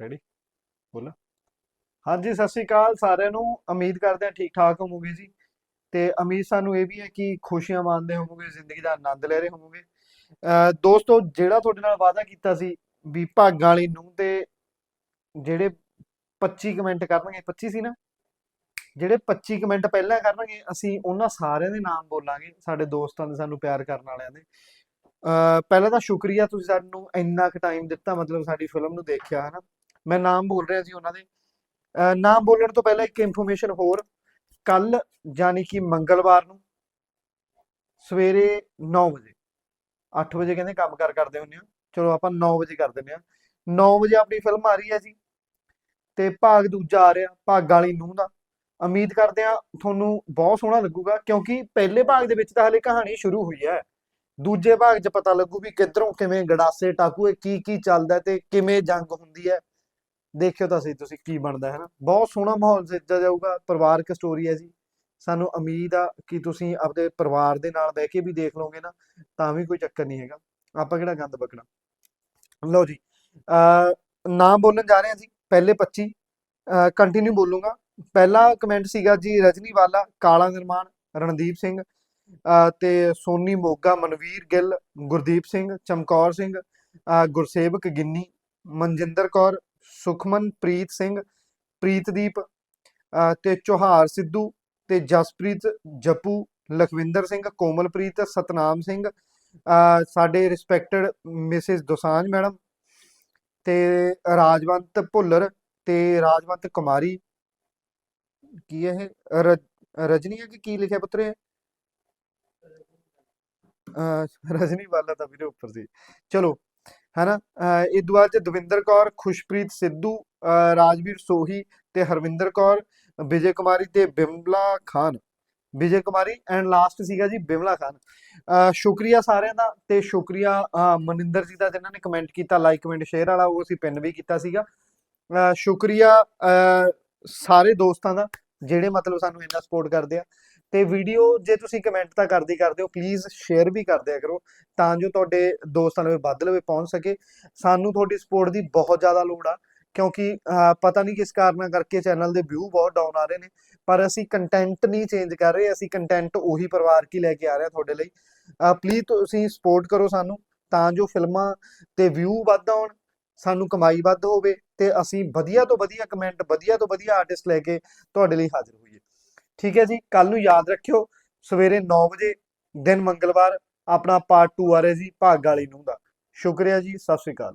Ready ਬੋਲ। ਹਾਂਜੀ, ਸਤਿ ਸ਼੍ਰੀ ਅਕਾਲ ਸਾਰਿਆਂ ਨੂੰ। ਉਮੀਦ ਕਰਦੇ ਹਾਂ ਠੀਕ ਠਾਕ ਹੋਵੋਗੇ ਜੀ। ਤੇ ਉਮੀਦ ਸਾਨੂੰ ਇਹ ਵੀ ਹੈ ਕਿ ਖੁਸ਼ੀਆਂ ਮਾਣਦੇ ਹੋਵੋਗੇ, ਜ਼ਿੰਦਗੀ ਦਾ ਆਨੰਦ ਲੈ ਰਹੇ ਹੋਵੋਗੇ। ਦੋਸਤੋ, ਜਿਹੜਾ ਤੁਹਾਡੇ ਨਾਲ ਵਾਅਦਾ ਕੀਤਾ ਸੀ ਵੀ ਭਾਗਾਂ ਵਾਲੀ ਨੂੰ ਤੇ ਜਿਹੜੇ 25 ਕਮੈਂਟ ਕਰਨਗੇ 25 ਸੀ ਨਾ? ਜਿਹੜੇ 25 ਕਮੈਂਟ ਪਹਿਲਾਂ ਕਰਨਗੇ, ਅਸੀਂ ਉਹਨਾਂ ਸਾਰਿਆਂ ਦੇ ਨਾਮ ਬੋਲਾਂਗੇ, ਸਾਡੇ ਦੋਸਤਾਂ ਦੇ ਸਾਨੂੰ ਪਿਆਰ ਕਰਨ ਵਾਲਿਆਂ ਦੇ। ਅਹ ਪਹਿਲਾਂ ਤਾਂ ਸ਼ੁਕਰੀਆ ਤੁਸੀਂ ਸਾਨੂੰ ਇੰਨਾ ਕੁ ਟਾਈਮ ਦਿੱਤਾ, ਮਤਲਬ ਸਾਡੀ ਫਿਲਮ ਨੂੰ ਦੇਖਿਆ, ਹਨਾ? ਮੈਂ ਨਾਮ ਬੋਲ ਰਿਹਾ ਸੀ ਉਹਨਾਂ ਦੇ। ਅਹ ਨਾਮ ਬੋਲਣ ਤੋਂ ਪਹਿਲਾਂ ਇੱਕ ਇਨਫੋਰਮੇਸ਼ਨ ਹੋਰ, ਕੱਲ ਯਾਨੀ ਕਿ ਮੰਗਲਵਾਰ ਨੂੰ ਸਵੇਰੇ 9 ਵਜੇ 8 ਵਜੇ ਕਹਿੰਦੇ ਕੰਮ ਕਾਰ ਕਰਦੇ ਹੁੰਦੇ ਆ। ਚਲੋ ਆਪਾਂ 9 ਵਜੇ ਕਰ ਦਿੰਦੇ ਆ। 9 ਵਜੇ ਆਪਣੀ ਫਿਲਮ ਆ ਰਹੀ ਹੈ ਜੀ ਤੇ ਭਾਗ ਦੂਜਾ ਆ ਰਿਹਾ, ਭਾਗ ਵਾਲੀ ਨੂੰਹ ਦਾ। ਉਮੀਦ ਕਰਦੇ ਆ ਤੁਹਾਨੂੰ ਬਹੁਤ ਸੋਹਣਾ ਲੱਗੂਗਾ, ਕਿਉਂਕਿ ਪਹਿਲੇ ਭਾਗ ਦੇ ਵਿੱਚ ਤਾਂ ਹਲੇ ਕਹਾਣੀ ਸ਼ੁਰੂ ਹੋਈ ਹੈ। ਦੂਜੇ ਭਾਗ 'ਚ ਪਤਾ ਲੱਗੂ ਵੀ ਕਿੱਧਰੋਂ ਕਿਵੇਂ ਗੜਾਸੇ, ਟਾਕੂਏ ਕੀ ਕੀ ਚੱਲਦਾ ਤੇ ਕਿਵੇਂ ਜੰਗ ਹੁੰਦੀ ਹੈ। ਦੇਖਿਓ ਤਾਂ ਸਹੀ ਤੁਸੀਂ ਕੀ ਬਣਦਾ, ਹੈ ਨਾ? ਬਹੁਤ ਸੋਹਣਾ ਮਾਹੌਲ ਸਿਰਜਿਆ ਜਾਊਗਾ, ਪਰਿਵਾਰਕ ਸਟੋਰੀ ਹੈ ਜੀ। ਸਾਨੂੰ ਉਮੀਦ ਆ ਕਿ ਤੁਸੀਂ ਆਪਦੇ ਪਰਿਵਾਰ ਦੇ ਨਾਲ ਬਹਿ ਕੇ ਵੀ ਦੇਖ ਲਓਗੇ ਨਾ, ਤਾਂ ਵੀ ਕੋਈ ਚੱਕਰ ਨਹੀਂ ਹੈਗਾ। ਆਪਾਂ ਕਿਹੜਾ ਗੰਦ ਬਕਣਾ ਲਓ ਜੀ ਅ ਨਾਮ ਬੋਲਣ ਜਾ ਰਹੇ ਹਾਂ ਜੀ, ਪਹਿਲੇ 25 ਕੰਟੀਨਿਊ ਬੋਲੂੰਗਾ। ਪਹਿਲਾ ਕਮੈਂਟ ਸੀਗਾ ਜੀ ਰਜਨੀ ਵਾਲਾ, ਕਾਲਾ ਨਿਰਮਾਨ ਰਣਦੀਪ ਸਿੰਘ ਅ ਤੇ ਸੋਨੀ ਮੋਗਾ, ਮਨਵੀਰ ਗਿੱਲ, ਗੁਰਦੀਪ ਸਿੰਘ, ਚਮਕੌਰ ਸਿੰਘ ਅ ਗੁਰਸੇਵਕ ਗਿੰਨੀ, ਮਨਜਿੰਦਰ ਕੌਰ ਸੁਖਮਨਪ੍ਰੀਤ ਸਿੰਘ, ਪ੍ਰੀਤਦੀਪ ਤੇ ਚੋਹਾਰ ਸਿੱਧੂ ਤੇ ਜਸਪ੍ਰੀਤ ਜੱਪੂ, ਲਖਵਿੰਦਰ ਸਿੰਘ, ਕੋਮਲਪ੍ਰੀਤ, ਸਤਨਾਮ ਸਿੰਘ ਸਾਡੇ ਰਿਸਪੈਕਟਡ ਮਿਸਿਸ ਦੋਸਾਂਝ ਮੈਡਮ ਤੇ ਰਾਜਵੰਤ ਭੁੱਲਰ ਤੇ ਰਾਜਵੰਤ ਕੁਮਾਰੀ। ਕੀ ਹੈ ਇਹ ਰਜ- ਰਜਨੀ ਹੈ ਕਿ ਕੀ ਲਿਖਿਆ ਪੁੱਤਰੇ ਅਹ ਰਜਨੀ ਵਾਲਾ ਤਾਂ ਵੀਰੇ ਉੱਪਰ ਸੀ। ਚਲੋ ਹੈਨਾ? ਇਹ ਦੁਆ ਚ ਦਵਿੰਦਰ ਕੌਰ, ਖੁਸ਼ਪ੍ਰੀਤ ਸਿੱਧੂ ਰਾਜਵੀਰ ਸੋਹੀ ਤੇ ਹਰਵਿੰਦਰ ਕੌਰ, ਵਿਜੇ ਕੁਮਾਰੀ ਤੇ ਬਿਮਲਾ ਖਾਨ। ਵਿਜੇ ਕੁਮਾਰੀ ਐਂਡ ਲਾਸਟ ਸੀਗਾ ਜੀ ਬਿਮਲਾ ਖਾਨ। ਅਹ ਸ਼ੁਕਰੀਆ ਸਾਰਿਆਂ ਦਾ ਤੇ ਸ਼ੁਕਰੀਆ, ਅਹ ਮਨਿੰਦਰ ਜੀ ਦਾ ਜਿਨ੍ਹਾਂ ਨੇ ਕਮੈਂਟ ਕੀਤਾ ਲਾਈਕ ਕਮੈਂਟ ਸ਼ੇਅਰ ਵਾਲਾ, ਉਹ ਅਸੀਂ ਪਿੰਨ ਵੀ ਕੀਤਾ ਸੀਗਾ। ਅਹ ਸ਼ੁਕਰੀਆ, ਅਹ ਸਾਰੇ ਦੋਸਤਾਂ ਦਾ। ਜਿਹੜੇ ਮਤਲਬ ਸਾਨੂੰ ਇੰਨਾ ਸਪੋਰਟ ਕਰਦੇ ਆ। ਤੇ ਵੀਡੀਓ ਜੇ ਤੁਸੀਂ ਕਮੈਂਟ ਤਾਂ ਕਰਦੇ ਕਰਦੇ ਹੋ ਪਲੀਜ਼ ਸ਼ੇਅਰ ਵੀ ਕਰ ਦਿਆ ਕਰੋ, ਤਾਂ ਜੋ ਤੁਹਾਡੇ ਦੋਸਤਾਂ ਲਵੇ ਵੱਧ ਲਵੇ ਪਹੁੰਚ ਸਕੇ। ਸਾਨੂੰ ਤੁਹਾਡੀ ਸਪੋਰਟ ਦੀ ਬਹੁਤ ਜ਼ਿਆਦਾ ਲੋੜ ਆ, ਕਿਉਂਕਿ ਪਤਾ ਨਹੀਂ ਕਿਸ ਕਾਰਨਾਂ ਕਰਕੇ ਚੈਨਲ ਦੇ ਵਿਊ ਬਹੁਤ ਡਾਊਨ ਆ ਰਹੇ ਨੇ, ਪਰ ਅਸੀਂ ਕੰਟੈਂਟ ਨਹੀਂ ਚੇਂਜ ਕਰ ਰਹੇ, ਅਸੀਂ ਕੰਟੈਂਟ ਉਹੀ ਪਰਿਵਾਰ ਕੀ ਲੈ ਕੇ ਆ ਰਹੇ ਹਾਂ ਤੁਹਾਡੇ ਲਈ। ਪਲੀਜ਼ ਤੁਸੀਂ ਸਪੋਰਟ ਕਰੋ ਸਾਨੂੰ, ਤਾਂ ਜੋ ਫਿਲਮਾਂ ਤੇ ਵਿਊ ਵੱਧ ਆਉਣ ਸਾਨੂੰ ਕਮਾਈ ਵੱਧ ਹੋਵੇ ਤੇ ਅਸੀਂ ਵਧੀਆ ਤੋਂ ਵਧੀਆ ਕਮੈਂਟ ਵਧੀਆ ਤੋਂ ਵਧੀਆ ਆਰਟਿਸਟ ਲੈ ਕੇ ਤੁਹਾਡੇ ਲਈ ਹਾਜ਼ਰ ਹੋਈਏ। ਠੀਕ ਹੈ ਜੀ ਕੱਲ ਨੂੰ ਯਾਦ ਰੱਖਿਓ, ਸਵੇਰੇ 9 ਵਜੇ, ਦਿਨ ਮੰਗਲਵਾਰ, ਆਪਣਾ ਪਾਰਟ 2 ਆ ਰਿਹਾ ਜੀ ਭਾਗ ਵਾਲੀ ਨੂੰ ਦਾ। ਸ਼ੁਕਰੀਆ ਜੀ, ਸਤਿ ਸ਼੍ਰੀ ਅਕਾਲ।